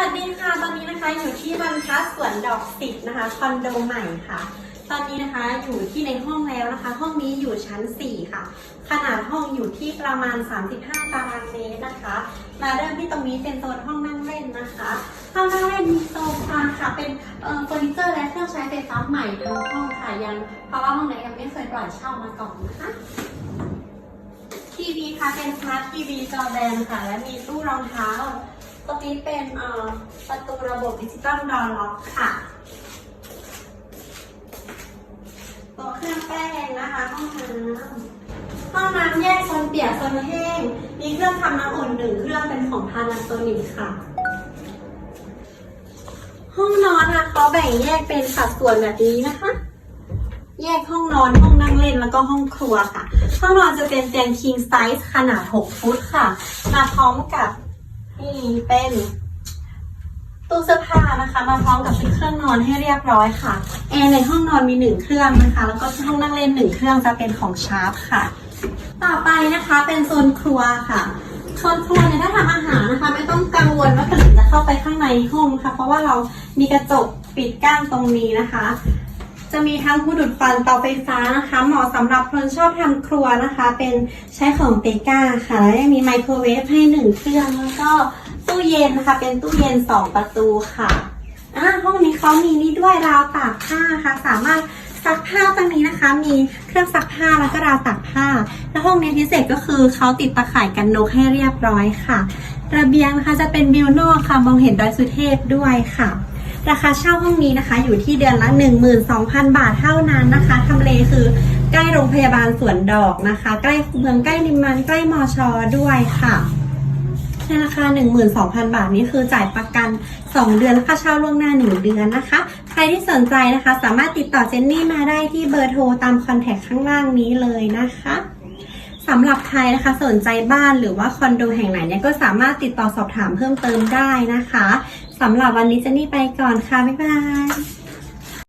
วัสดีค่ะ ตอนนี้นะคะอยู่ที่บรรทัดสวนดอกสิบนะคะคอนโดใหม่ค่ะ ตอนนี้นะคะอยู่ที่ในห้องแล้วนะคะ ห้องนี้อยู่ชั้น 4 ค่ะ ขนาดห้องอยู่ที่ประมาณ 35 ตารางเมตรนะคะ มาเริ่มที่ตรงนี้เป็นโซนห้องนั่งเล่นนะคะ ห้องนั่งเล่นมีโซฟาค่ะ เป็นเอ่อเฟอร์นิเจอร์และเครื่องใช้ไฟฟ้าใหม่ทั้งห้องค่ะยังเพราะว่าห้องนี้ยังไม่เคยปล่อยเช่ามาก่อนนะคะทีวีค่ะเป็นสมาร์ททีวีจอแบนค่ะ และมีตู้รองเท้า ตรงนี้เป็นประตูระบบดิจิตอลดอร์ล็อกค่ะต๊ะเครื่องแป้งนะคะห้องน้ำห้องน้ำแยกโซนเปียกโซนแห้ง มีเครื่องทำน้ำอุ่นหนึ่งเครื่องเป็นของพานาโซนิกค่ะ ห้องนอนนะเขาแบ่งแยกเป็นสัดส่วนแบบนี้นะคะ แยกห้องนอนห้องนั่งเล่นแล้วก็ห้องครัวค่ะ ห้องนอนจะเป็นเตียง king size ขนาด 6 ฟุตค่ะ มาพร้อมกับ นี่เป็นตู้เสื้อผ้านะคะ มาพร้อมกับชุดเครื่องนอนให้เรียบร้อยค่ะแอร์ในห้องนอนมีหนึ่งเครื่องนะคะ แล้วก็ห้องนั่งเล่นหนึ่งเครื่องจะเป็นของชาร์ปค่ะ ต่อไปนะคะเป็นโซนครัวค่ะโซนครัวเนี่ยถ้าทำอาหารนะคะ ไม่ต้องกังวลว่าผลิตจะเข้าไปข้างในห้องค่ะ เพราะว่าเรามีกระจกปิดกั้นตรงนี้นะคะ จะมีทั้งผู้ดูดควันเตาไฟฟ้านะคะเหมาะสำหรับคนชอบทำครัวนะคะ เป็นใช้ของเตก้าค่ะ แล้วยังมีไมโครเวฟให้หนึ่งเครื่องแล้วก็ตู้เย็นนะคะ เป็นตู้เย็นสองประตูค่ะอ่าห้องนี้เขามีนี่ด้วยราวตากผ้าค่ะ สามารถซักผ้าตรงนี้นะคะ มีเครื่องซักผ้าแล้วก็ราวตากผ้า แล้วห้องนี้พิเศษก็คือเขาติดตะข่ายกันนกให้เรียบร้อยค่ะ ระเบียงนะคะจะเป็นวิวนอกค่ะ มองเห็นดอยสุเทพด้วยค่ะ ราคาเช่าห้องนี้นะคะ อยู่ที่เดือนละ 12,000 บาทเท่านั้นนะคะทำเลคือใกล้โรงพยาบาลสวนดอกนะคะ ใกล้เมืองใกล้นิมมันใกล้มอชอด้วยค่ะในราคา 12,000 บาทนี้คือจ่ายประกัน 2 เดือนและค่าเช่าล่วงหน้า 1 เดือนนะคะ ใครที่สนใจนะคะ สามารถติดต่อเจนนี่มาได้ที่เบอร์โทรตามคอนแทคข้างล่างนี้เลยนะคะสำหรับใครนะคะสนใจบ้านหรือว่าคอนโดแห่งไหนเนี่ยก็สามารถติดต่อสอบถามเพิ่มเติมได้นะคะ สำหรับวันนี้เจนนี่ไปก่อนค่ะ บ๊ายบาย